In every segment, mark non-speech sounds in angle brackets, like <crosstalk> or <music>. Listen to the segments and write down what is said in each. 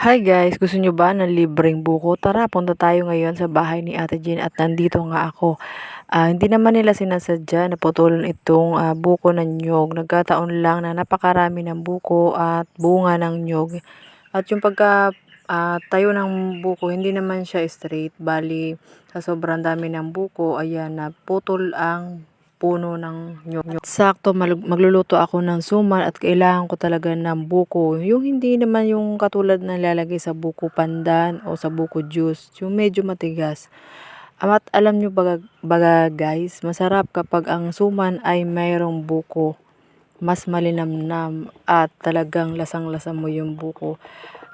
Hi guys, gusto nyo ba ng libreng buko? Tara, punta tayo ngayon sa bahay ni Ate Jean at nandito nga ako. Ah, hindi naman nila sinasadya na putulan itong ah, buko ng nyog. Nagkataon lang na napakarami ng buko at bunga ng nyog. At yung pagka ah, tayo ng buko, hindi naman siya straight. Bali, sa sobrang dami ng buko, ayan, na putol ang puno ng nyog. Sakto, mag- magluluto ako ng suman at kailangan ko talaga ng buko. Yung hindi naman yung katulad na lalagay sa buko pandan o sa buko juice. Yung medyo matigas. At alam nyo baga, baga guys, masarap kapag ang suman ay mayroong buko. Mas malinamnam at talagang lasang-lasa mo yung buko.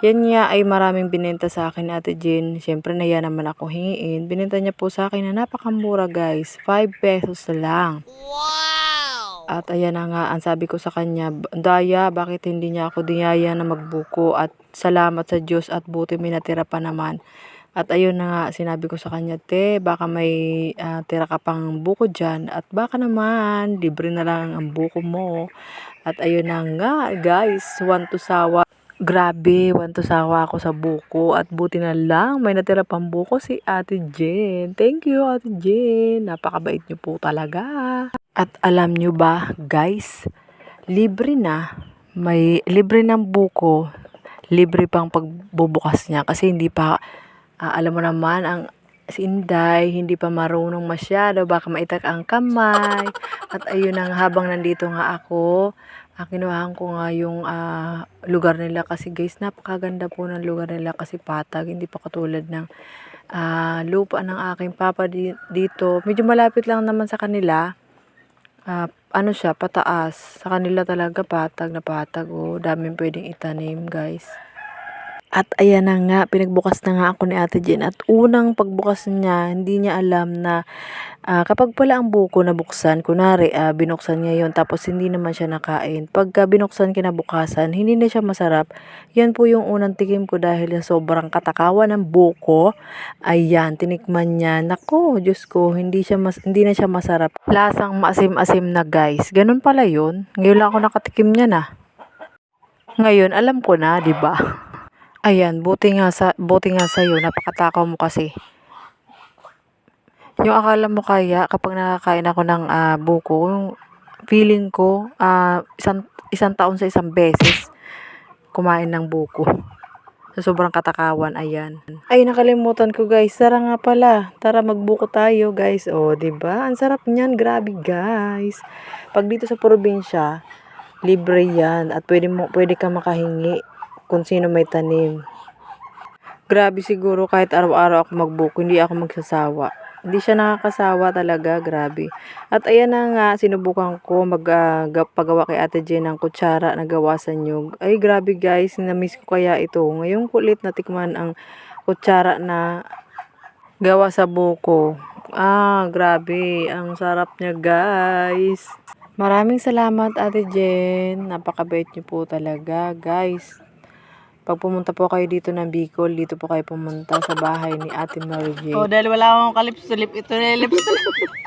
Yan nga ay maraming binenta sa akin Ate Jean. Siyempre na yan naman ako hingiin. Binenta niya po sa akin na napakamura guys. 5 pesos lang. At ayan na nga, ang sabi ko sa kanya, Daya, bakit hindi niya ako diyaya na magbuko at salamat sa Diyos at buti may natira pa naman. At ayun na nga, sinabi ko sa kanya, Te, baka may ah, tira ka pang buko dyan at baka naman, libre na lang ang buko mo. At ayun na nga, guys, want to sawa. Grabe, want to sawa ako sa buko at buti na lang may natira pang buko si Ate Jen. Thank you Ate Jen. Napakabait niyo po talaga. At alam niyo ba, guys, libre na. May libre ng buko. Libre pang pagbubukas niya kasi hindi pa ah, alam mo naman ang si Inday, hindi pa marunong masyado, baka maitak ang kamay. At ayun na nga, habang nandito nga ako, ah, kinuhaan ko nga yung ah, lugar nila kasi guys, napakaganda po ng lugar nila kasi patag, hindi pa katulad ng ah, lupa ng aking papa di- dito. Medyo malapit lang naman sa kanila. Ah, ano siya, pataas. Sa kanila talaga patag na patag. Oh, daming pwedeng itanim, guys. At ayan na nga, pinagbukas na nga ako ni Ate Jen. At unang pagbukas niya, hindi niya alam na ah, kapag pala ang buko nabuksan, kunwari ah, binuksan niya yon tapos hindi naman siya nakain. Pagka binuksan kinabukasan, hindi na siya masarap. Yan po yung unang tikim ko dahil sobrang katakawan ng buko. Ayan, tinikman niya. Nako, Diyos ko, hindi, siya mas, hindi na siya masarap. Lasang maasim-asim na guys. Ganun pala yun. Ngayon lang ako nakatikim niya na. Ngayon, alam ko na, di ba? Ayan, buti nga sa buti nga sa iyo, napakatakaw mo kasi. Yung akala mo kaya kapag nakakain ako ng ah, buko, yung feeling ko ah, isang isang taon sa isang beses kumain ng buko. Sa sobrang katakawan, ayan. Ay, nakalimutan ko guys. Tara nga pala. Tara magbuko tayo guys. O, oh, ba? Ang sarap niyan. Grabe guys. Pag dito sa probinsya, libre 'yan at pwede mo pwede ka makahingi kung sino may tanim. Grabe siguro kahit araw-araw ako magbuko, hindi ako magsasawa. Hindi siya nakakasawa talaga, grabe. At ayan na nga, sinubukan ko magpagawa kay Ate Jen ng kutsara na gawa sa nyug. Ay, grabe guys, na-miss ko kaya ito. Ngayon kulit na tikman ang kutsara na gawa sa buko. Ah, grabe. Ang sarap niya, guys. Maraming salamat, Ate Jen. Napakabait niyo po talaga, guys. Pag pumunta po kayo dito ng Bicol, dito po kayo pumunta sa bahay ni Ate Mary Jane. Oh, dahil wala akong kalips to lip, ito na yung lips <laughs>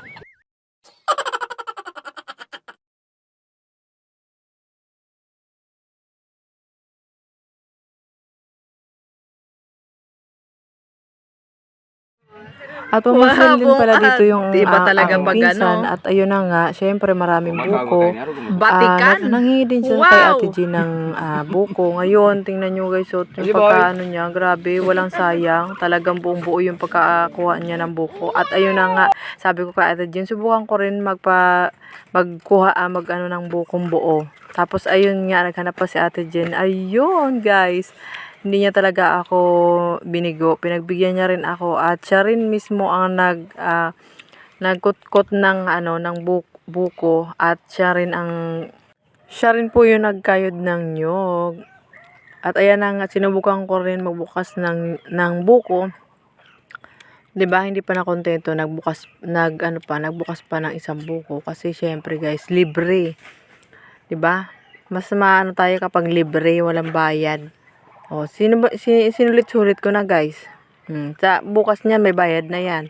At pumunta din pala dito yung Iba ah, talaga aking pag pinsan. ano. At ayun na nga, syempre maraming buko. Batikan. Ah, nanghingi din siya Wow. kay Ate G ng ah, buko. Ngayon, tingnan nyo guys, so, yung pagkaano niya, grabe, walang sayang. Talagang buong buo yung pagkakuha niya ng buko. At ayun na nga, sabi ko kay Ate Jean, subukan ko rin magpa, magkuha, ah, mag ano ng bukong buo. Tapos ayun nga, naghanap pa si Ate Jean. Ayun guys, hindi niya talaga ako binigo. Pinagbigyan niya rin ako at siya rin mismo ang nag ah, nagkutkot ng ano ng buk- buko at siya rin ang siya rin po yung nagkayod ng nyog. At ayan na nga, sinubukan ko rin magbukas ng, ng buko. 'Di ba hindi pa nakontento, nagbukas, nag, ano pa, nagbukas pa ng isang buko. Kasi syempre guys, libre. 'Di ba Mas maano tayo kapag libre, walang bayad. O, sino ba, si, sinulit-sulit ko na guys. Hmm, sa bukas niya may bayad na yan.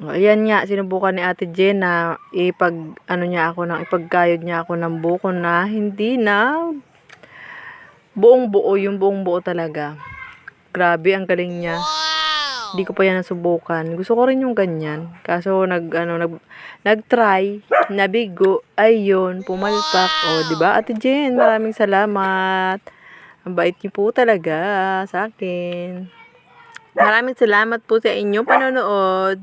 O, ayan nga, sinubukan ni Ate Jen na ipag, ano niya ako ng, ipagkayod niya ako ng buko na hindi na buong buo, yung buong buo talaga. Grabe, ang galing niya. Hindi ko pa yan nasubukan. Gusto ko rin yung ganyan. Kaso nag ano nag nag-try, nabigo, ayun, pumalpak. O, di ba? Ate Jen, maraming salamat. Ang bait niyo po talaga sa akin. Maraming salamat po sa inyong panonood.